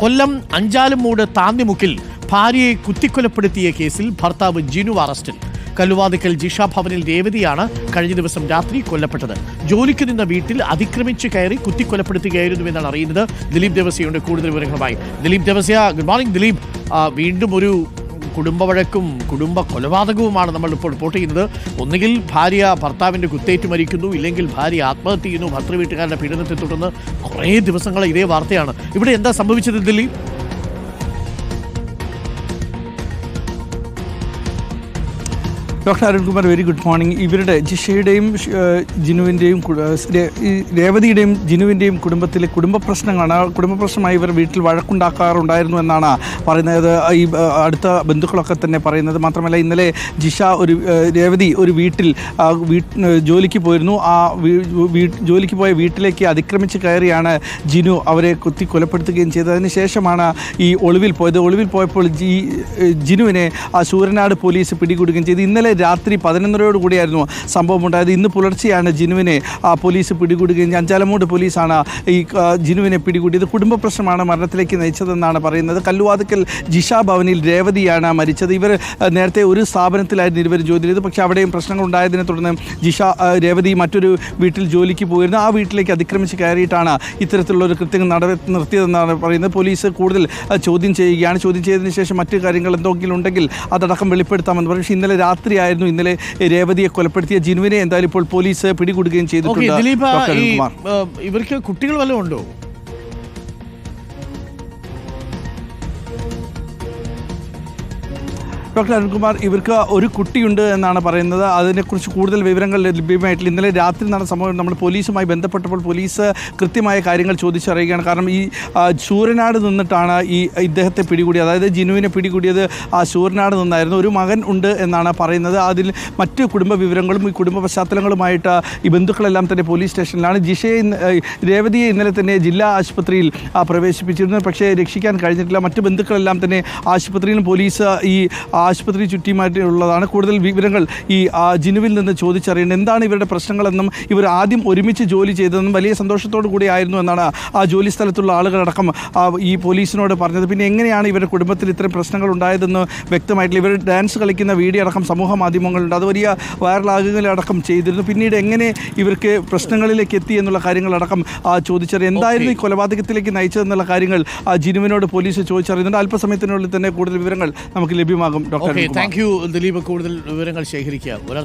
കൊല്ലം അഞ്ചാലുമൂട് താന്നിമുക്കിൽ ഭാര്യയെ കുത്തിക്കൊലപ്പെടുത്തിയ കേസിൽ ഭർത്താവ് ജിനു അറസ്റ്റിൽ. കല്ലുവാതിക്കൽ ജിഷ ഭവനിൽ രേവതിയാണ് കഴിഞ്ഞ ദിവസം രാത്രി കൊല്ലപ്പെട്ടത്. ജോലിക്ക് നിന്ന വീട്ടിൽ അതിക്രമിച്ച് കയറി കുത്തിക്കൊലപ്പെടുത്തുകയായിരുന്നുവെന്നാണ് അറിയുന്നത്. ദിലീപ് ദേവസ്യയുടെ കൂടുതൽ വിവരങ്ങളുമായി ദിലീപ് ദേവസ്യ ഗുഡ് മോർണിംഗ് ദിലീപ്. വീണ്ടും ഒരു കുടുംബ വഴക്കും കുടുംബ കൊലപാതകവുമാണ് നമ്മൾ ഇപ്പോൾ റിപ്പോർട്ട് ചെയ്യുന്നത്. ഒന്നുകിൽ ഭാര്യ ഭർത്താവിന്റെ കുത്തേറ്റ് മരിക്കുന്നു ഇല്ലെങ്കിൽ ഭാര്യ ആത്മഹത്യ ചെയ്യുന്നു ഭർത്തൃ വീട്ടുകാരുടെ പീഡനത്തെ തുടർന്ന് കുറേ ദിവസങ്ങളെ ഇതേ വാർത്തയാണ്. ഇവിടെ എന്താ സംഭവിച്ചത് Dileep doctor Arunkumar very good morning ഇവരുടെ ജിഷയുടെയും ജിനുവിന്റെയും ഈ രേവതിയുടെയും ജിനുവിന്റെയും കുടുംബത്തിലെ കുടുംബ പ്രശ്നങ്ങളാണ്. കുടുംബ പ്രശ്നമായി ഇവർ വീട്ടിൽ വഴക്കുണ്ടാക്കാറുണ്ടായിരുന്നു എന്നാണ് പറയുന്നത്. ഈ അടുത്ത ബന്ധുക്കളൊക്കെ തന്നെ പറയുന്നത്. മാത്രമല്ല ഇന്നലെ ജിഷ ഒരു രേവതി ഒരു വീട്ടിൽ ജോലിക്ക് പോയിരുന്നു. ആ ജോലിക്ക് പോയ വീട്ടിലേക്ക് അതിക്രമിച്ച് കയറിയാണ് ജിനു അവരെ കുത്തി കൊലപ്പെടുത്തുകയും ചെയ്തതിന് ശേഷമാണ് ഈ ഒളിവിൽ പോയത്. ഒളിവിൽ പോയപ്പോൾ ജി ജിനുവിനെ ആ ശൂരനാട് പോലീസ് പിടികൂടുകയും ചെയ്തു. ഇന്നലെ രാത്രി പതിനൊന്നരയോട് കൂടിയായിരുന്നു സംഭവം ഉണ്ടായത്. ഇന്ന് പുലർച്ചെയാണ് ജിനുവിനെ പോലീസ് പിടികൂടുകയും. അഞ്ചാലമൂട് പോലീസാണ് ഈ ജിനുവിനെ പിടികൂടിയത്. കുടുംബ പ്രശ്നമാണ് മരണത്തിലേക്ക് നയിച്ചതെന്നാണ് പറയുന്നത്. കല്ലുവാതുക്കൽ ജിഷ ഭവനിൽ രേവതിയാണ് മരിച്ചത്. ഇവർ നേരത്തെ ഒരു സ്ഥാപനത്തിലായിരുന്നു ഇരുവരും ജോലി ചെയ്തത്. പക്ഷേ അവിടെയും പ്രശ്നങ്ങൾ ഉണ്ടായതിനെ തുടർന്ന് ജിഷ രേവതി മറ്റൊരു വീട്ടിൽ ജോലിക്ക് പോയിരുന്നു. ആ വീട്ടിലേക്ക് അതിക്രമിച്ച് കയറിയിട്ടാണ് ഇത്തരത്തിലുള്ള ഒരു കൃത്യം നട നിർത്തിയതെന്നാണ് പറയുന്നത്. പോലീസ് കൂടുതൽ ചോദ്യം ചെയ്യുകയാണ്. ചോദ്യം ചെയ്തതിന് ശേഷം മറ്റു കാര്യങ്ങൾ എന്തെങ്കിലും ഉണ്ടെങ്കിൽ അതടക്കം വെളിപ്പെടുത്താമെന്ന് പറയും. പക്ഷേ ഇന്നലെ രാത്രിയായിരുന്നു ഇന്നലെ രേവതിയെ കൊലപ്പെടുത്തിയ ജിനുവിനെ എന്തായാലും ഇപ്പോൾ പോലീസ് പിടികൂടുകയും ചെയ്തിട്ടുണ്ട് ഇവർക്ക് കുട്ടികൾ വല്ലതും ഉണ്ടോ? ഡോക്ടർ അരുൺകുമാർ ഇവർക്ക് ഒരു കുട്ടിയുണ്ട് എന്നാണ് പറയുന്നത്. അതിനെക്കുറിച്ച് കൂടുതൽ വിവരങ്ങൾ ലഭ്യമായിട്ടില്ല. ഇന്നലെ രാത്രി നടന്ന സംഭവം നമ്മൾ പോലീസുമായി ബന്ധപ്പെട്ടപ്പോൾ പോലീസ് കൃത്യമായ കാര്യങ്ങൾ ചോദിച്ചറിയുകയാണ്. കാരണം ഈ ചൂരനാട് നിന്നിട്ടാണ് ഈ ഇദ്ദേഹത്തെ പിടികൂടിയത്. അതായത് ജിനുവിനെ പിടികൂടിയത് ആ ചൂരനാട് നിന്നായിരുന്നു. ഒരു മകൻ ഉണ്ട് എന്നാണ് പറയുന്നത്. അതിൽ മറ്റ് കുടുംബ വിവരങ്ങളും ഈ കുടുംബ പശ്ചാത്തലങ്ങളുമായിട്ട് ഈ ബന്ധുക്കളെല്ലാം തന്നെ പോലീസ് സ്റ്റേഷനിലാണ്. ജിഷയെ രേവതിയെ ഇന്നലെ തന്നെ ജില്ലാ ആശുപത്രിയിൽ പ്രവേശിപ്പിച്ചിരുന്നു. പക്ഷേ രക്ഷിക്കാൻ കഴിഞ്ഞിട്ടില്ല. മറ്റ് ബന്ധുക്കളെല്ലാം തന്നെ ആശുപത്രിയിലും പോലീസ് ഈ ആശുപത്രി ചുറ്റിമാറ്റിയുള്ളതാണ് കൂടുതൽ വിവരങ്ങൾ ഈ ജിനുവിൽ നിന്ന് ചോദിച്ചറിയേണ്ടത്. എന്താണ് ഇവരുടെ പ്രശ്നങ്ങളെന്നും ഇവർ ആദ്യം ഒരുമിച്ച് ജോലി ചെയ്തതെന്നും വലിയ സന്തോഷത്തോടു കൂടി ആയിരുന്നു എന്നാണ് ആ ജോലി സ്ഥലത്തുള്ള ആളുകളടക്കം ഈ പോലീസിനോട് പറഞ്ഞത്. പിന്നെ എങ്ങനെയാണ് ഇവരുടെ കുടുംബത്തിൽ ഇത്തരം പ്രശ്നങ്ങൾ ഉണ്ടായതെന്ന് വ്യക്തമായിട്ടില്ല. ഇവർ ഡാൻസ് കളിക്കുന്ന വീഡിയോ അടക്കം സമൂഹ മാധ്യമങ്ങളുണ്ട്. അത് വലിയ വൈറലാകുകളടക്കം ചെയ്തിരുന്നു. പിന്നീട് എങ്ങനെ ഇവർക്ക് പ്രശ്നങ്ങളിലേക്ക് എത്തി എന്നുള്ള കാര്യങ്ങളടക്കം ആ, ചോദിച്ചറിയാം. എന്തായിരുന്നു ഈ കൊലപാതകത്തിലേക്ക് നയിച്ചതെന്നുള്ള കാര്യങ്ങൾ ആ, ജിനുവിനോട് പോലീസ് ചോദിച്ചറിയുന്നുണ്ട്. അല്പസമയത്തിനുള്ളിൽ തന്നെ കൂടുതൽ വിവരങ്ങൾ നമുക്ക് ലഭ്യമാകും. Okay Arunkumar. Thank you Dileep കൂടുതൽ വിവരങ്ങൾ ശേഖരിക്കുക ഒരാൾ